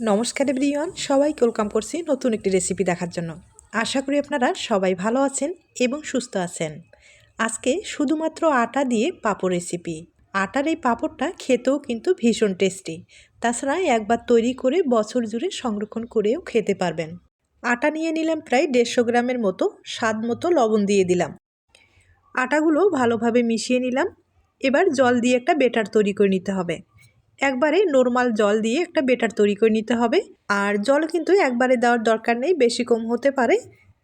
নমস্কার এভরিওয়ান, সবাইকে ওয়েলকাম করছি নতুন একটি রেসিপি দেখার জন্য। আশা করি আপনারা সবাই ভালো আছেন এবং সুস্থ আছেন। আজকে শুধুমাত্র আটা দিয়ে পাঁপড় রেসিপি। আটার এই পাঁপড়টা খেতেও কিন্তু ভীষণ টেস্টি। তাছাড়া একবার তৈরি করে বছর জুড়ে সংরক্ষণ করেও খেতে পারবেন। আটা নিয়ে নিলাম প্রায় দেড়শো গ্রামের মতো, স্বাদ মতো লবণ দিয়ে দিলাম। আটাগুলো ভালোভাবে মিশিয়ে নিলাম। এবার জল দিয়ে একটা বেটার তৈরি করে নিতে হবে। একবারে নর্মাল জল দিয়ে একটা বেটার তৈরি করে নিতে হবে। আর জল কিন্তু একবারে দেওয়ার দরকার নেই, বেশি কম হতে পারে।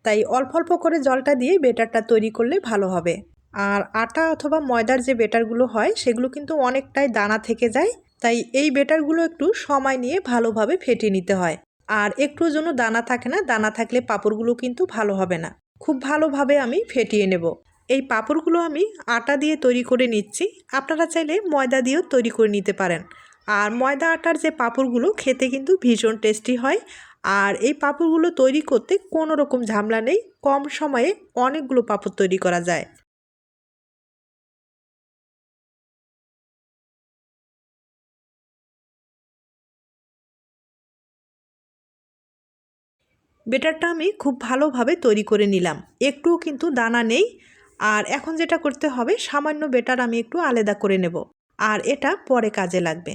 তাই অল্প অল্প করে জলটা দিয়ে বেটারটা তৈরি করলে ভালো হবে। আর আটা অথবা ময়দার যে বেটারগুলো হয়, সেগুলো কিন্তু অনেকটাই দানা থেকে যায়। তাই এই বেটারগুলো একটু সময় নিয়ে ভালোভাবে ফেটিয়ে নিতে হয়। আর একটুর জন্য দানা থাকে না, দানা থাকলে পাপড়গুলো কিন্তু ভালো হবে না। খুব ভালোভাবে আমি ফেটিয়ে নেব। এই পাপড়গুলো আমি আটা দিয়ে তৈরি করে নিচ্ছি। আপনারা চাইলে ময়দা দিয়েও তৈরি করে নিতে পারেন। আর ময়দা আটার যে পাঁপড়গুলো, খেতে কিন্তু ভীষণ টেস্টি হয়। আর এই পাঁপড়গুলো তৈরি করতে কোনো রকম ঝামেলা নেই, কম সময়ে অনেকগুলো পাঁপড় তৈরি করা যায়। বেটারটা আমি খুব ভালোভাবে তৈরি করে নিলাম। একটুও কিন্তু দানা নেই। আর এখন যেটা করতে হবে, সামান্য বেটার আমি একটু আলাদা করে নেব। আর এটা পরে কাজে লাগবে।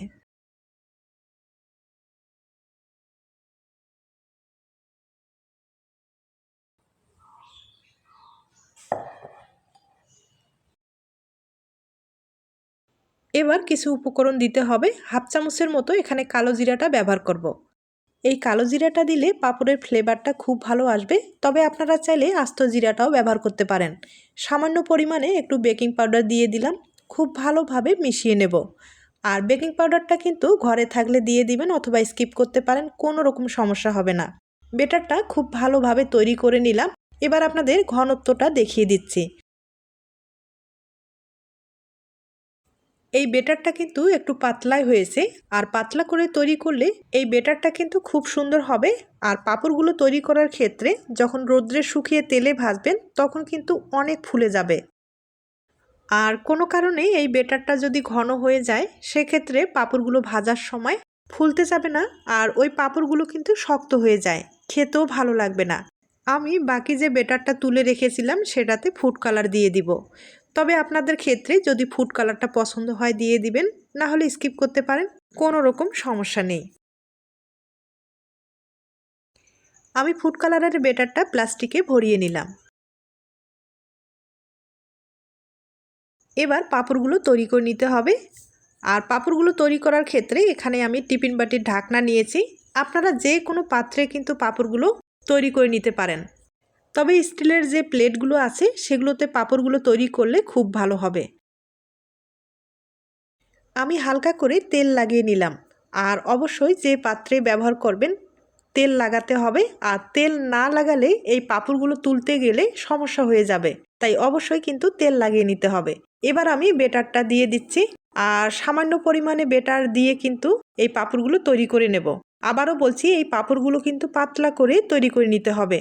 এবার কিছু উপকরণ দিতে হবে। হাফ চামচের মতো এখানে কালো জিরাটা ব্যবহার করব। এই কালো জিরাটা দিলে পাঁপড়ের ফ্লেভারটা খুব ভালো আসবে। তবে আপনারা চাইলে আস্ত জিরাটাও ব্যবহার করতে পারেন। সামান্য পরিমাণে একটু বেকিং পাউডার দিয়ে দিলাম। খুব ভালোভাবে মিশিয়ে নেব। আর বেকিং পাউডারটা কিন্তু ঘরে থাকলে দিয়ে দিবেন অথবা স্কিপ করতে পারেন, কোনো রকম সমস্যা হবে না। বেটারটা খুব ভালোভাবে তৈরি করে নিলাম। এবার আপনাদের ঘনত্বটা দেখিয়ে দিচ্ছি। এই বেটারটা কিন্তু একটু পাতলাই হয়েছে। আর পাতলা করে তৈরি করলে এই বেটারটা কিন্তু খুব সুন্দর হবে। আর পাঁপড়গুলো তৈরি করার ক্ষেত্রে যখন রোদ্রে শুকিয়ে তেলে ভাজবেন, তখন কিন্তু অনেক ফুলে যাবে। আর কোনো কারণে এই বেটারটা যদি ঘন হয়ে যায়, সেক্ষেত্রে পাঁপড়গুলো ভাজার সময় ফুলতে যাবে না আর ওই পাঁপড়গুলো কিন্তু শক্ত হয়ে যায়। খেতেও ভালো লাগবে না। আমি বাকি যে বেটারটা তুলে রেখেছিলাম, সেটাতে ফুড কালার দিয়ে দিব। তবে আপনাদের ক্ষেত্রে যদি ফুড কালারটা পছন্দ হয় দিয়ে দিবেন, না হলে স্কিপ করতে পারেন, কোনো রকম সমস্যা নেই। আমি ফুড কালারের বেটারটা প্লাস্টিকে ভরিয়ে নিলাম। এবার পাপড়গুলো তৈরি করে নিতে হবে। আর পাপড়গুলো তৈরি করার ক্ষেত্রে এখানে আমি টিফিন বাটির ঢাকনা নিয়েছি। আপনারা যে কোনো পাত্রে কিন্তু পাঁপড়গুলো তৈরি করে নিতে পারেন। তবে স্টিলের যে প্লেটগুলো আছে, সেগুলোতে পাঁপড়গুলো তৈরি করলে খুব ভালো হবে। আমি হালকা করে তেল লাগিয়ে নিলাম। আর অবশ্যই যে পাত্রে ব্যবহার করবেন, তেল লাগাতে হবে। আর তেল না লাগালে এই পাঁপড়গুলো তুলতে গেলে সমস্যা হয়ে যাবে। তাই অবশ্যই কিন্তু তেল লাগিয়ে নিতে হবে। এবার আমি বেটারটা দিয়ে দিচ্ছি। আর সামান্য পরিমাণে বেটার দিয়ে কিন্তু এই পাঁপড়গুলো তৈরি করে নেব। আবারও বলছি, এই পাঁপড়গুলো কিন্তু পাতলা করে তৈরি করে নিতে হবে।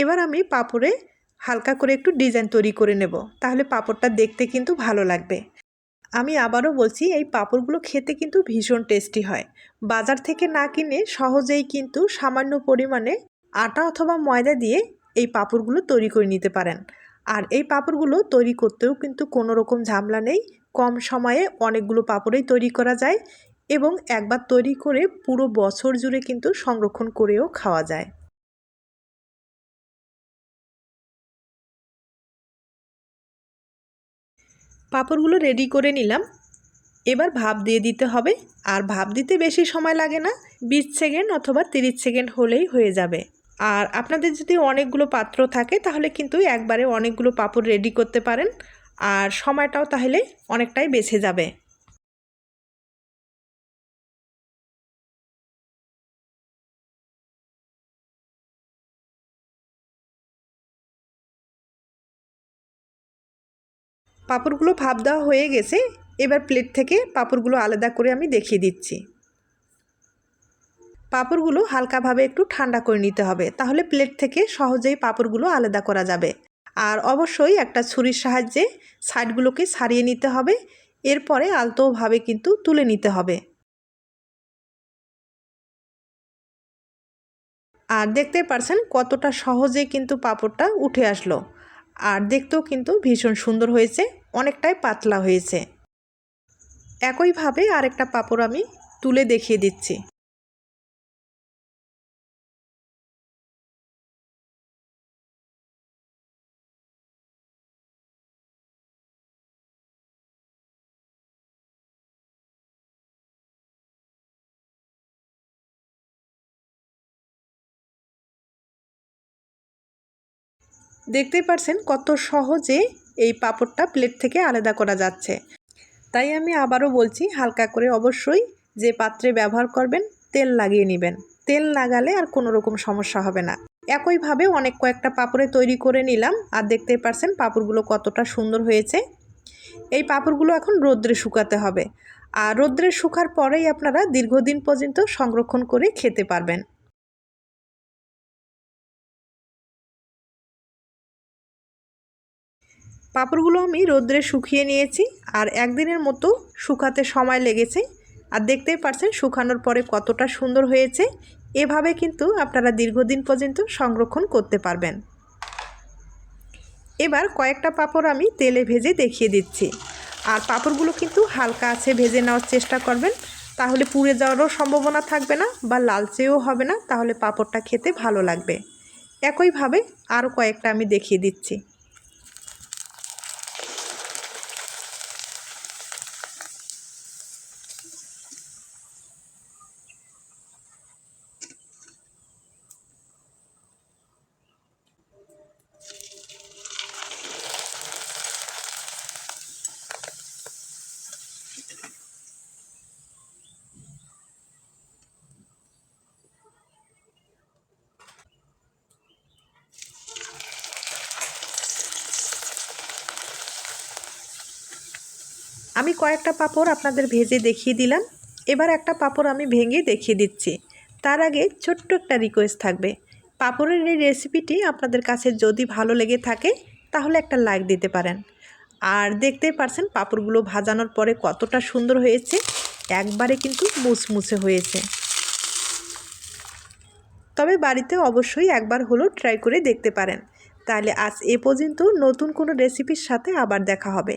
এবার আমি পাপড়ে হালকা করে একটু ডিজাইন তৈরি করে নেব। তাহলে পাপড়টা দেখতে কিন্তু ভালো লাগবে। আমি আবারও বলছি, এই পাপড়গুলো খেতে কিন্তু ভীষণ টেস্টি হয়। বাজার থেকে না কিনে সহজেই কিন্তু সামান্য পরিমাণে আটা অথবা ময়দা দিয়ে এই পাপড়গুলো তৈরি করে নিতে পারেন। আর এই পাপড়গুলো তৈরি করতেও কিন্তু কোনো রকম ঝামেলা নেই। কম সময়ে অনেকগুলো পাঁপড়েই তৈরি করা যায় এবং একবার তৈরি করে পুরো বছর জুড়ে কিন্তু সংরক্ষণ করেও খাওয়া যায়। পাঁপড়গুলো রেডি করে নিলাম। এবার ভাপ দিয়ে দিতে হবে। আর ভাপ দিতে বেশি সময় লাগে না, বিশ সেকেন্ড অথবা তিরিশ সেকেন্ড হলেই হয়ে যাবে। আর আপনাদের যদি অনেকগুলো পাত্র থাকে, তাহলে কিন্তু একবারে অনেকগুলো পাপড় রেডি করতে পারেন। আর সময়টাও তাহলে অনেকটাই বেছে যাবে। পাঁপড়গুলো ভাপ দেওয়া হয়ে গেছে, এবার প্লেট থেকে পাঁপড়গুলো আলাদা করে আমি দেখিয়ে দিচ্ছি। পাঁপড়গুলো হালকাভাবে একটু ঠান্ডা করে নিতে হবে, তাহলে প্লেট থেকে সহজেই পাঁপড়গুলো আলাদা করা যাবে। আর অবশ্যই একটা ছুরির সাহায্যে সাইডগুলোকে সারিয়ে নিতে হবে, এরপরে আলতোভাবে কিন্তু তুলে নিতে হবে। আর দেখতে পারছেন কতটা সহজে কিন্তু পাঁপড়টা উঠে আসলো। আর দেখতেও কিন্তু ভীষণ সুন্দর হয়েছে, অনেকটাই পাতলা হয়েছে। একইভাবে আরেকটা পাপড় আমি তুলে দেখিয়ে দিচ্ছি। দেখতেই পারছেন কত সহজে এই পাপড়টা প্লেট থেকে আলাদা করা যাচ্ছে। তাই আমি আবারও বলছি, হালকা করে অবশ্যই যে পাত্রে ব্যবহার করবেন, তেল লাগিয়ে নেবেন। তেল লাগালে আর কোনো রকম সমস্যা হবে না। একইভাবে অনেক কয়েকটা পাপড়ে তৈরি করে নিলাম আর দেখতেই পারছেন পাপড়গুলো কতটা সুন্দর হয়েছে। এই পাপড়গুলো এখন রোদ্রে শুকাতে হবে। আর রোদ্রে শুকার পরেই আপনারা দীর্ঘদিন পর্যন্ত সংরক্ষণ করে খেতে পারবেন। পাঁপড়গুলো আমি রোদ্রে শুকিয়ে নিয়েছি আর একদিনের মতো শুকাতে সময় লেগেছে। আর দেখতেই পারছেন শুকানোর পরে কতটা সুন্দর হয়েছে। এভাবে কিন্তু আপনারা দীর্ঘদিন পর্যন্ত সংরক্ষণ করতে পারবেন। এবার কয়েকটা পাঁপড় আমি তেলে ভেজে দেখিয়ে দিচ্ছি। আর পাঁপড়গুলো কিন্তু হালকা আছে, ভেজে নেওয়ার চেষ্টা করবেন। তাহলে পুড়ে যাওয়ারও সম্ভাবনা থাকবে না বা লালচেও হবে না, তাহলে পাঁপড়টা খেতে ভালো লাগবে। একইভাবে আরও কয়েকটা আমি দেখিয়ে দিচ্ছি। আমি কয়েকটা পাপড় আপনাদের ভেজে দেখিয়ে দিলাম। এবার একটা পাপড় আমি ভেঙে দেখিয়ে দিচ্ছি। তার আগে ছোট্ট একটা রিকোয়েস্ট থাকবে। পাপড়ের এই রেসিপিটি আপনাদের কাছে যদি ভালো লেগে থাকে, তাহলে একটা লাইক দিতে পারেন। আর দেখতেই পারছেন পাপড়গুলো ভাজানোর পরে কতটা সুন্দর হয়েছে। একবারে কিন্তু মুছমুছে হয়েছে। তবে বাড়িতে অবশ্যই একবার হলো ট্রাই করে দেখতে পারেন। তাহলে আজ এ পর্যন্ত নতুন কোনো রেসিপির সাথে আবার দেখা হবে।